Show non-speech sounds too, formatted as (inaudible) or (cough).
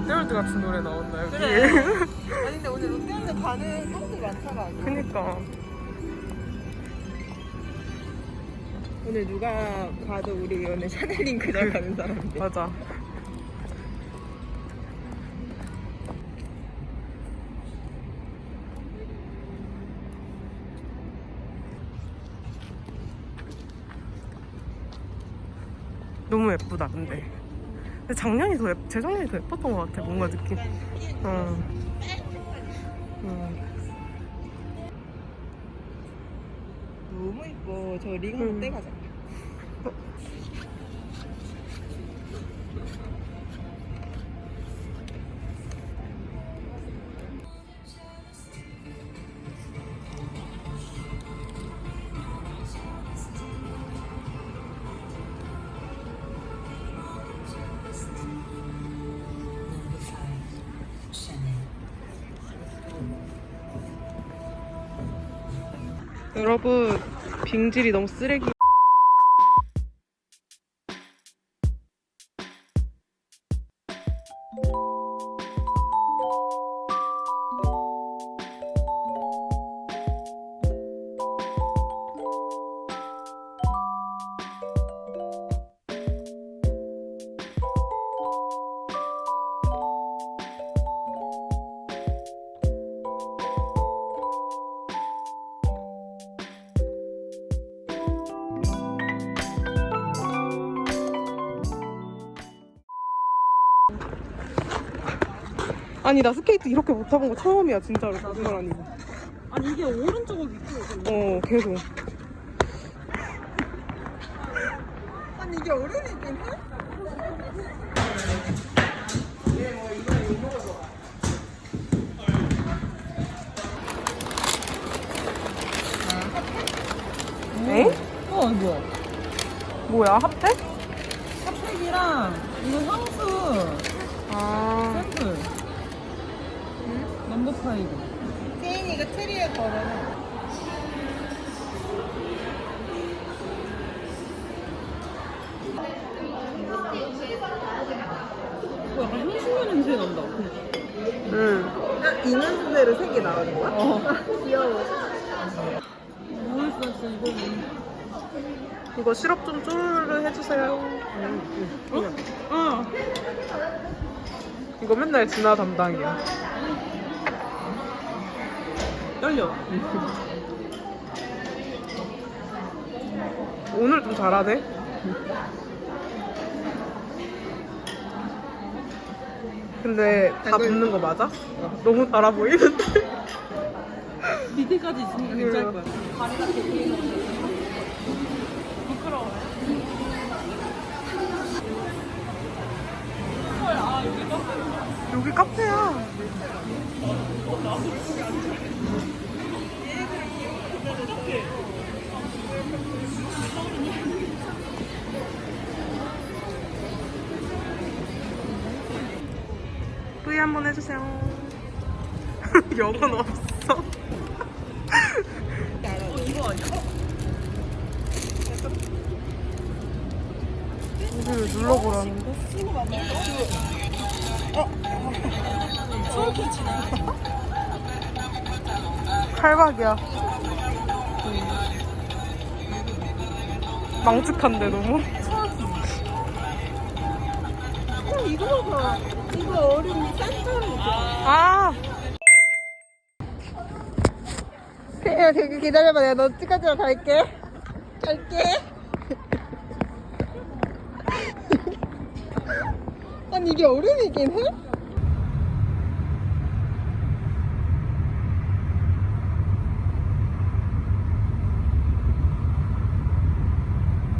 롯데월드 같은 노래 여기. 그래. (laughs) 아니 근데 오늘 롯데월드 가는 똥들 많더라. 그니까. 오늘 누가 봐도 우리 오늘 샤넬링크장 가는 사람인데. (laughs) 맞아. 너무 예쁘다 근데. 근데 작년이 더 예쁘, 재작년이 더 예뻤던 것 같아 뭔가 느낌. 어. 음. 너무 이뻐. 저링 음. 한번 떼가자. 여러분 빙질이 너무 쓰레기. 아니 나 스케이트 이렇게 못 타본 거 처음이야 진짜로 거짓말 아니고. 아니 이게 오른쪽을 밑으로. 어 계속. 아니 이게 해? 에? 어 뭐야? 뭐야 핫팩? 핫팩이랑 이거 향수 넘버 파이브. 세인이가 트리에 걸어놔. 어, 약간 향신료 냄새 난다. 응. 있는 세개 나오는 거야? 어. (laughs) 귀여워. 뭐 했어, 이거 이거 시럽 좀 쪼르르 해주세요. 어. 이거 맨날 진화 담당이야. 열려. 오늘 좀 잘하네. 근데 다 붓는 거 맞아? 너무 달아 보이는데? 밑에까지 있으니까 괜찮을 거야. 여기 카페야. V 한번 해주세요. (laughs) 여건 없어. (laughs) 이걸 눌러보라는데? 칼박이야. 망측한데 너무. 어, 이거 봐봐. 이거 어른이 짠짜리. 아, 야, 되게 기다려봐. 내가 너 찍어주러 갈게. 갈게. (laughs) 아니, 이게 얼음이긴 해?